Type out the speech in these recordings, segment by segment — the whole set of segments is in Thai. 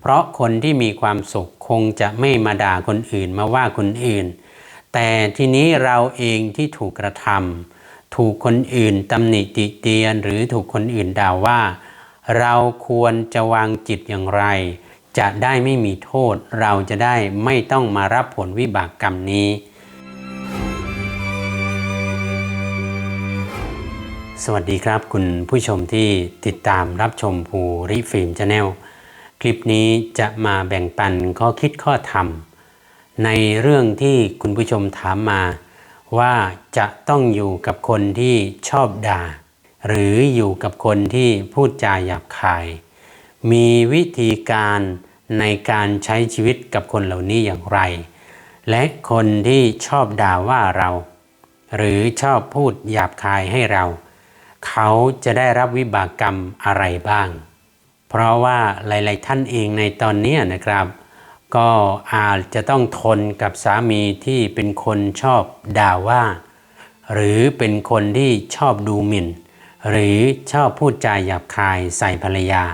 เพราะคนที่มีความสุขคงจะไม่มาด่าคนอื่นมาว่าคนอื่น แต่ทีนี้เราเองที่ถูกกระทำถูกคนอื่นตำหนิติเตียน หรือถูกคนอื่นด่าว่า เราควรจะวางจิตอย่างไร จะได้ไม่มีโทษ เราจะได้ไม่ต้องมารับผลวิบากกรรมนี้สวัสดีครับคุณผู้ชมที่ติดตามรับชมภูริฟิล์มชาแนล คลิปนี้จะมาแบ่งปันข้อคิดข้อธรรม ในเรื่องที่คุณผู้ชมถามมา ว่าจะต้องอยู่กับคนที่ชอบด่า หรืออยู่กับคนที่พูดจาหยาบคาย มีวิธีการในการใช้ชีวิตกับคนเหล่านี้อย่างไร และคนที่ชอบด่าว่าเรา หรือชอบพูดหยาบคายให้เรา เขาจะได้รับวิบากกรรมอะไรบ้าง เพราะว่าหลาย ๆ ท่านเองในตอนนี้นะครับ ก็อาจจะต้องทนกับสามีที่เป็นคนชอบด่าว่า หรือเป็นคนที่ชอบดูหมิ่น หรือชอบพูดจาหยาบคายใส่ภรรยา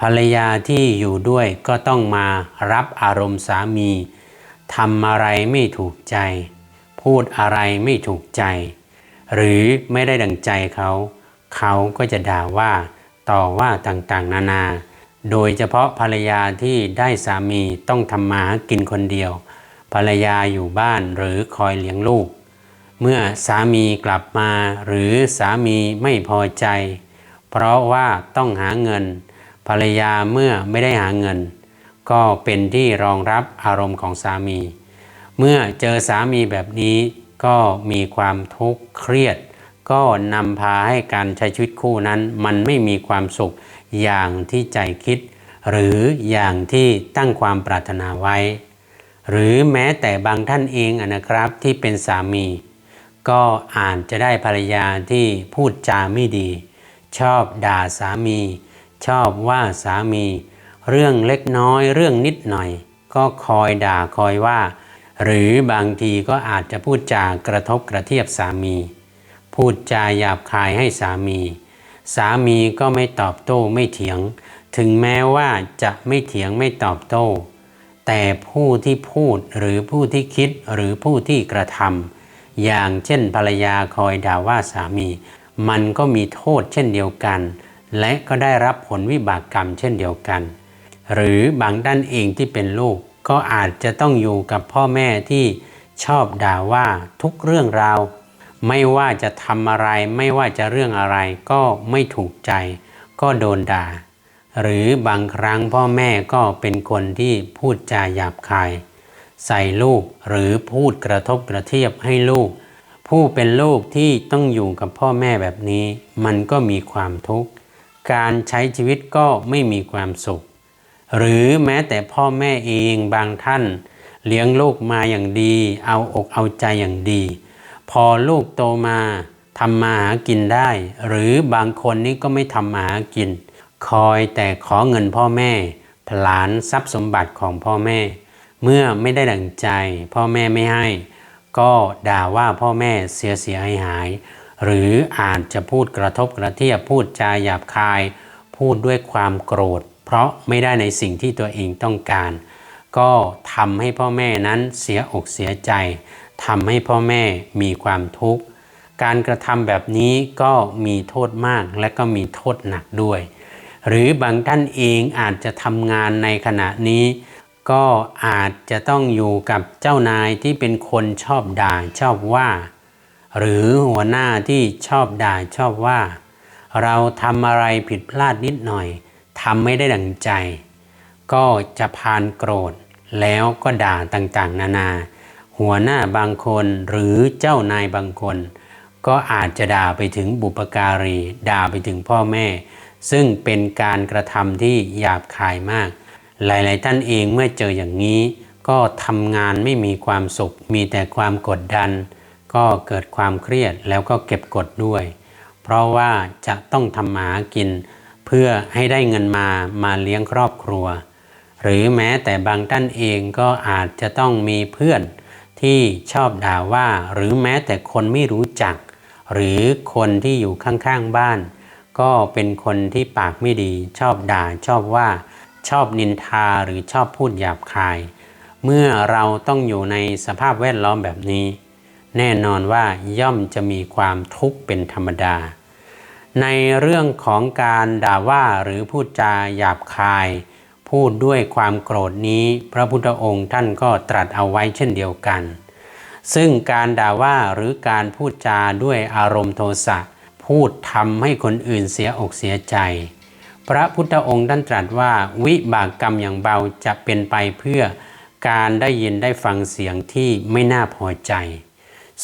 ภรรยาที่อยู่ด้วยก็ต้องมารับอารมณ์สามีทำอะไรไม่ถูกใจ พูดอะไรไม่ถูกใจ หรือไม่ได้ดังใจเขา เขาก็จะด่าว่า ต่อว่าต่างๆ นานา โดยเฉพาะภรรยาที่ได้สามีต้องทำมาหากินคนเดียว ภรรยาอยู่บ้านหรือคอยเลี้ยงลูก เมื่อสามีกลับมาหรือสามีไม่พอใจ เพราะว่าต้องหาเงิน ภรรยาเมื่อไม่ได้หาเงิน ก็เป็นที่รองรับอารมณ์ของสามี เมื่อเจอสามีแบบนี้ก็มีความทุกข์เครียด ก็นำพาให้การใช้ชีวิตคู่นั้น มันไม่มีความสุขอย่างที่ใจคิด หรืออย่างที่ตั้งความปรารถนาไว้ หรือแม้แต่บางท่านเองนะครับที่เป็นสามี ก็อาจจะได้ภรรยาที่พูดจาไม่ดี ชอบด่าสามี ชอบว่าสามี เรื่องเล็กน้อยเรื่องนิดหน่อย ก็คอยด่าคอยว่า หรือบางทีก็อาจจะพูดจากระทบกระเทียบสามี พูดจาหยาบคายให้สามี สามีก็ไม่ตอบโต้ไม่เถียง ถึงแม้ว่าจะไม่เถียงไม่ตอบโต้ แต่ผู้ที่พูดหรือผู้ที่คิดหรือผู้ที่กระทำอย่างเช่นภรรยาคอยด่าว่าสามี มันก็มีโทษเช่นเดียวกัน และก็ได้รับผลวิบากกรรมเช่นเดียวกัน หรือบางด้านเองที่เป็นลูกก็อาจจะต้องอยู่กับพ่อแม่ที่ชอบด่าว่าทุกเรื่องราว ไม่ว่าจะทำอะไร ไม่ว่าจะเรื่องอะไรก็ไม่ถูกใจ ก็โดนด่า หรือบางครั้งพ่อแม่ก็เป็นคนที่พูดจาหยาบคาย ใส่ลูกหรือพูดกระทบกระเทียบให้ลูก ผู้เป็นลูกที่ต้องอยู่กับพ่อแม่แบบนี้ มันก็มีความทุกข์ การใช้ชีวิตก็ไม่มีความสุข หรือแม้แต่พ่อแม่เองบางท่าน เลี้ยงลูกมาอย่างดี เอาอกเอาใจอย่างดี พอลูกโตมาทำมาหากินได้ หรือบางคนนี่ก็ไม่ทำมาหากิน คอยแต่ขอเงินพ่อแม่ผลานทรัพย์สมบัติของพ่อแม่ เมื่อไม่ได้ดังใจ พ่อแม่ไม่ให้ ก็ด่าว่าพ่อแม่เสียเสียหายหาย หรืออาจจะพูดกระทบกระเทียบพูดจาหยาบคาย พูดด้วยความโกรธ เพราะไม่ได้ในสิ่งที่ตัวเองต้องการ ก็ทำให้พ่อแม่นั้นเสียอกเสียใจ ทำให้พ่อแม่มีความทุกข์ การกระทำแบบนี้ก็มีโทษมากและก็มีโทษหนักด้วย หรือบางท่านเองอาจจะทำงานในขณะนี้ ก็อาจจะต้องอยู่กับเจ้านายที่เป็นคนชอบด่าชอบว่า หรือหัวหน้าที่ชอบด่าชอบว่า เราทำอะไรผิดพลาดนิดหน่อยทำไม่ได้ดังใจ ก็จะพานโกรธแล้วก็ด่าต่างๆ นานา หัวหน้าบางคนหรือเจ้านายบางคน ก็อาจจะด่าไปถึงบุปการี ด่าไปถึงพ่อแม่ ซึ่งเป็นการกระทำที่หยาบคายมาก หลาย ๆ ท่านเองเมื่อเจออย่างนี้ ก็ทำงานไม่มีความสุข มีแต่ความกดดัน ก็เกิดความเครียดแล้วก็เก็บกดด้วย เพราะว่าจะต้องทำหมากิน เพื่อให้ได้เงินมามาเลี้ยงครอบครัว หรือแม้แต่บางท่านเองก็อาจจะต้องมีเพื่อน ที่ชอบด่าว่า หรือแม้แต่คนไม่รู้จัก หรือคนที่อยู่ข้างๆบ้าน ก็เป็นคนที่ปากไม่ดีชอบด่าชอบว่าชอบนินทาหรือชอบพูดหยาบคาย เมื่อเราต้องอยู่ในสภาพแวดล้อมแบบนี้ แน่นอนว่าย่อมจะมีความทุกข์เป็นธรรมดา ในเรื่องของการด่าว่าหรือพูดจาหยาบคาย พูดด้วยความโกรธนี้พระพุทธองค์ท่านก็ตรัสเอาไว้เช่นเดียวกัน ซึ่งการด่าว่าหรือการพูดจาด้วยอารมณ์โทสะพูดทำให้คนอื่นเสียอกเสียใจ พระพุทธองค์ท่านตรัสว่าวิบากกรรมอย่างเบาจะเป็นไปเพื่อการได้ยินได้ฟังเสียงที่ไม่น่าพอใจ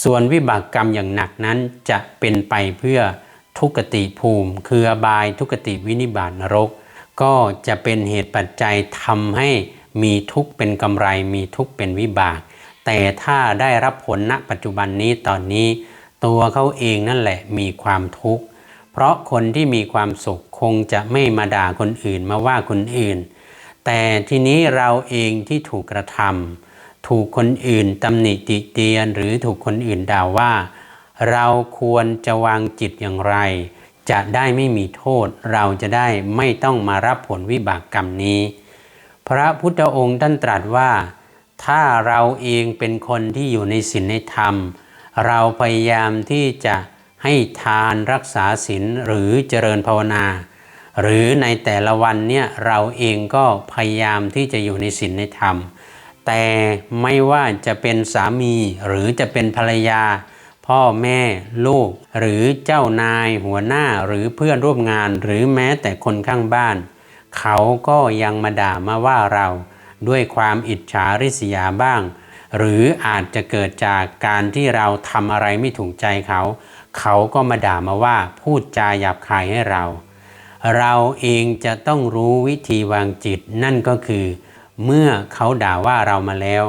ส่วนวิบากกรรมอย่างหนักนั้นจะเป็นไปเพื่อทุกติภูมิ คืออบายทุกติวินิบาตนรก ก็จะเป็นเหตุปัจจัยทำให้มีทุกข์เป็นกำไร มีทุกข์เป็นวิบาก แต่ถ้าได้รับผลณปัจจุบันนี้ตอนนี้ ตัวเขาเองนั่นแหละมีความทุกข์ เพราะคนที่มีความสุขคงจะไม่มาด่าคนอื่นมาว่าคนอื่น แต่ทีนี้เราเองที่ถูกกระทำถูกคนอื่นตำหนิติเตียนหรือถูกคนอื่นด่าว่า เราควรจะวางจิตอย่างไร จะได้ไม่มีโทษเราจะได้ไม่ต้องมารับผลวิบากกรรมนี้ พระพุทธองค์ท่านตรัสว่า ถ้าเราเองเป็นคนที่อยู่ในศีลในธรรม เราพยายามที่จะให้ทานรักษาศีลหรือเจริญภาวนา หรือในแต่ละวันเนี่ยเราเองก็พยายามที่จะอยู่ในศีลในธรรม แต่ไม่ว่าจะเป็นสามีหรือจะเป็นภรรยา พ่อแม่ลูก หรือเจ้านายหัวหน้าหรือเพื่อนร่วมงานหรือแม้แต่คนข้างบ้าน เขาก็ยังมาด่ามาว่าเรา ด้วยความอิจฉาริษยาบ้าง หรืออาจจะเกิดจากการที่เราทำอะไรไม่ถูกใจเขา เขาก็มาด่ามาว่าพูดจาหยาบคายให้เรา เราเองจะต้องรู้วิธีวางจิตนั่นก็คือ เมื่อเขาด่าว่าเรามาแล้ว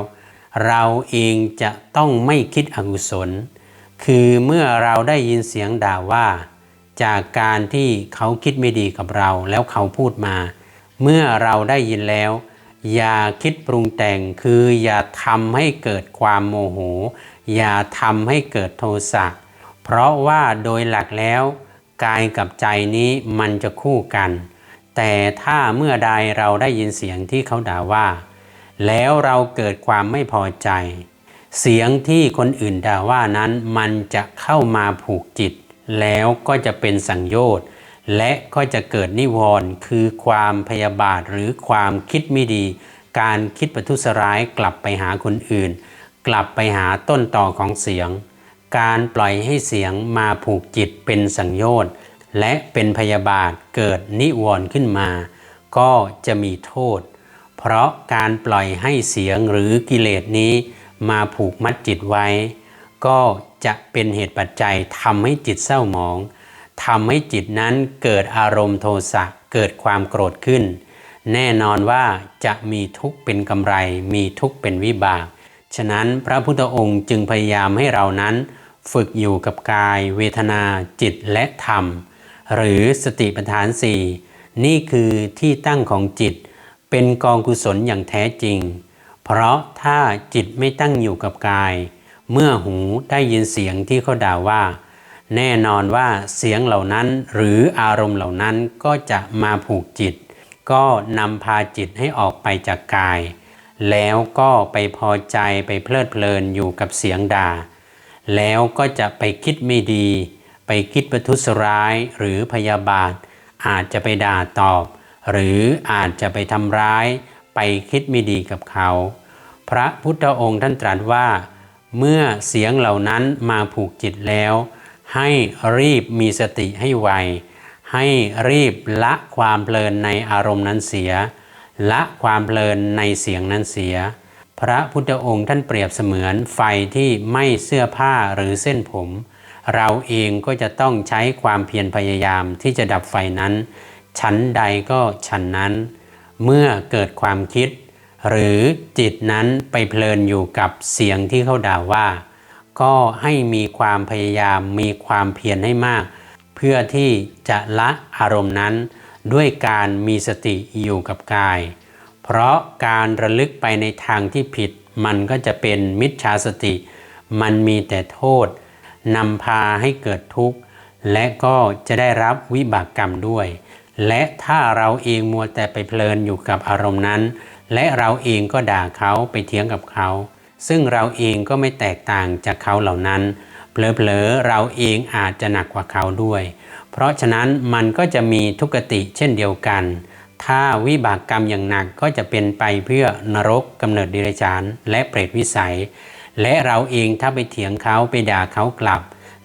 เราเองจะต้องไม่คิดอกุศล คือเมื่อเราได้ยินเสียงด่าว่า จากการที่เขาคิดไม่ดีกับเราแล้วเขาพูดมา เมื่อเราได้ยินแล้ว อย่าคิดปรุงแต่งคืออย่าทำให้เกิดความโมโห อย่าทำให้เกิดโทสะเพราะว่าโดยหลักแล้วกายกับใจนี้มันจะคู่กัน แต่ถ้าเมื่อใดเราได้ยินเสียงที่เขาด่าว่า แล้วเราเกิดความไม่พอใจ เสียงที่คนอื่นด่าว่านั้นมันจะเข้ามาผูกจิต แล้วก็จะเป็นสังโยชน์ และก็จะเกิดนิวรณ์คือความพยาบาทหรือความคิดไม่ดี การคิดประทุษร้ายกลับไปหาคนอื่น กลับไปหาต้นต่อของเสียง การปล่อยให้เสียงมาผูกจิตเป็นสังโยชน์ และเป็นพยาบาทเกิดนิวรณ์ขึ้นมา ก็จะมีโทษ เพราะการปล่อยให้เสียงหรือกิเลสนี้ มาผูกมัดจิตไว้ ก็จะเป็นเหตุปัจจัยทำให้จิตเศร้าหมองทำให้จิตนั้นเกิดอารมณ์โทสะเกิดความโกรธขึ้น แน่นอนว่าจะมีทุกข์เป็นกำไร มีทุกข์เป็นวิบาก ฉะนั้นพระพุทธองค์จึงพยายามให้เรานั้น ฝึกอยู่กับกาย เวทนา จิตและธรรม หรือสติปัฏฐานสี่นี่คือที่ตั้งของจิต เป็นกองกุศลอย่างแท้จริง เพราะถ้าจิตไม่ตั้งอยู่กับกาย เมื่อหูได้ยินเสียงที่เขาด่าว่า แน่นอนว่าเสียงเหล่านั้นหรืออารมณ์เหล่านั้นก็จะมาผูกจิต ก็นำพาจิตให้ออกไปจากกาย แล้วก็ไปพอใจไปเพลิดเพลินอยู่กับเสียงด่า แล้วก็จะไปคิดไม่ดี ไปคิดประทุษร้ายหรือพยาบาท อาจจะไปด่าตอบ หรืออาจจะไปทำร้ายไปคิดไม่ดีกับเขา พระพุทธองค์ท่านตรัสว่า เมื่อเสียงเหล่านั้นมาผูกจิตแล้ว ให้รีบมีสติให้ไว ให้รีบละความเพลินในอารมณ์นั้นเสีย ละความเพลินในเสียงนั้นเสีย พระพุทธองค์ท่านเปรียบเสมือนไฟที่ไม่เสื้อผ้าหรือเส้นผม เราเองก็จะต้องใช้ความเพียรพยายามที่จะดับไฟนั้น ชั้นใดก็ชั้นนั้น เมื่อเกิดความคิด หรือจิตนั้นไปเพลินอยู่กับเสียงที่เขาด่าว่า ก็ให้มีความพยายามมีความเพียรให้มาก เพื่อที่จะละอารมณ์นั้น ด้วยการมีสติอยู่กับกาย เพราะการระลึกไปในทางที่ผิด มันก็จะเป็นมิจฉาสติ มันมีแต่โทษนำพาให้เกิดทุกข์ และก็จะได้รับวิบากกรรมด้วย และถ้าเราเองมัวแต่ไปเพลินอยู่กับอารมณ์นั้น และเราเองก็ด่าเขาไปเถียงกับเขา ซึ่งเราเองก็ไม่แตกต่างจากเขาเหล่านั้นเผลอๆเราเองอาจจะหนักกว่าเขาด้วย เพราะฉะนั้นมันก็จะมีทุกติเช่นเดียวกัน ถ้าวิบากกรรมอย่างหนักก็จะเป็นไปเพื่อนรกกำเนิดดิเรกชานและเปรตวิสัย และเราเองถ้าไปเถียงเขาไปด่าเขากลับ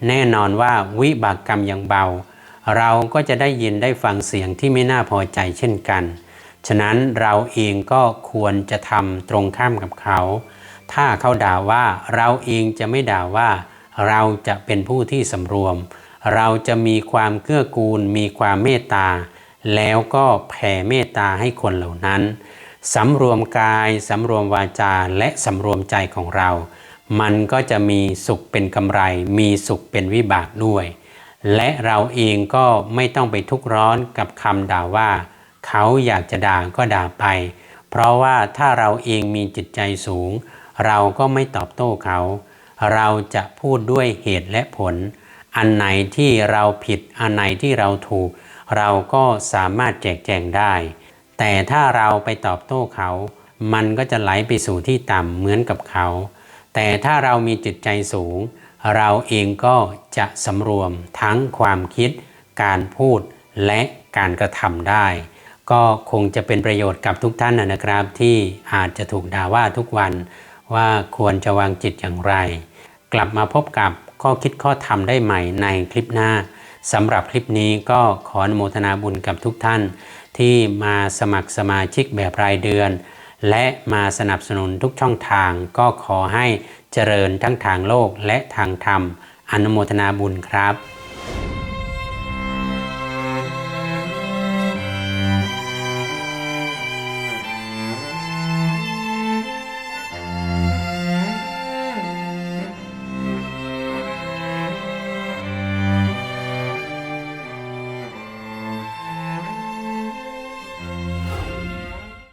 แน่นอนว่าวิบากกรรมอยังเบา เราก็จะได้ยินได้ฟังเสียงที่ไม่น่าพอใจเช่นกัน ฉะนั้นเราเองก็ควรจะทำตรงข้ามกับเขา ถ้าเขาด่าว่าเราเองจะไม่ด่าว่า เราจะเป็นผู้ที่สำรวม เราจะมีความเกื้อกูล มีความเมตตา แล้วก็แผ่เมตตาให้คนเหล่านั้นสำรวมกายสำรวมวาจาและสำรวมใจของเรา มันก็จะมีสุขเป็นกำไร มีสุขเป็นวิบากด้วย และเราเองก็ไม่ต้องไปทุกข์ร้อนกับคำด่าว่า เขาอยากจะด่าก็ด่าไป เพราะว่าถ้าเราเองมีจิตใจสูง เราก็ไม่ตอบโต้เขา เราจะพูดด้วยเหตุและผล อันไหนที่เราผิด อันไหนที่เราถูก เราก็สามารถแจกแจงได้ แต่ถ้าเราไปตอบโต้เขา มันก็จะไหลไปสู่ที่ต่ำเหมือนกับเขา แต่ถ้าเรามีจิตใจสูง เราเองก็จะสำรวมทั้งความคิด การพูดและการกระทำได้ ก็คงจะเป็นประโยชน์กับทุกท่านนะครับ ที่อาจจะถูกด่าว่าทุกวันว่าควรจะวางจิตอย่างไร กลับมาพบกับข้อคิดข้อธรรมได้ใหม่ในคลิปหน้าสำหรับคลิปนี้ก็ขออนุโมทนาบุญกับทุกท่าน ที่มาสมัครสมาชิกแบบรายเดือน และมาสนับสนุนทุกช่องทาง ก็ขอให้เจริญทั้งทางโลกและทางธรรม อนุโมทนาบุญครับ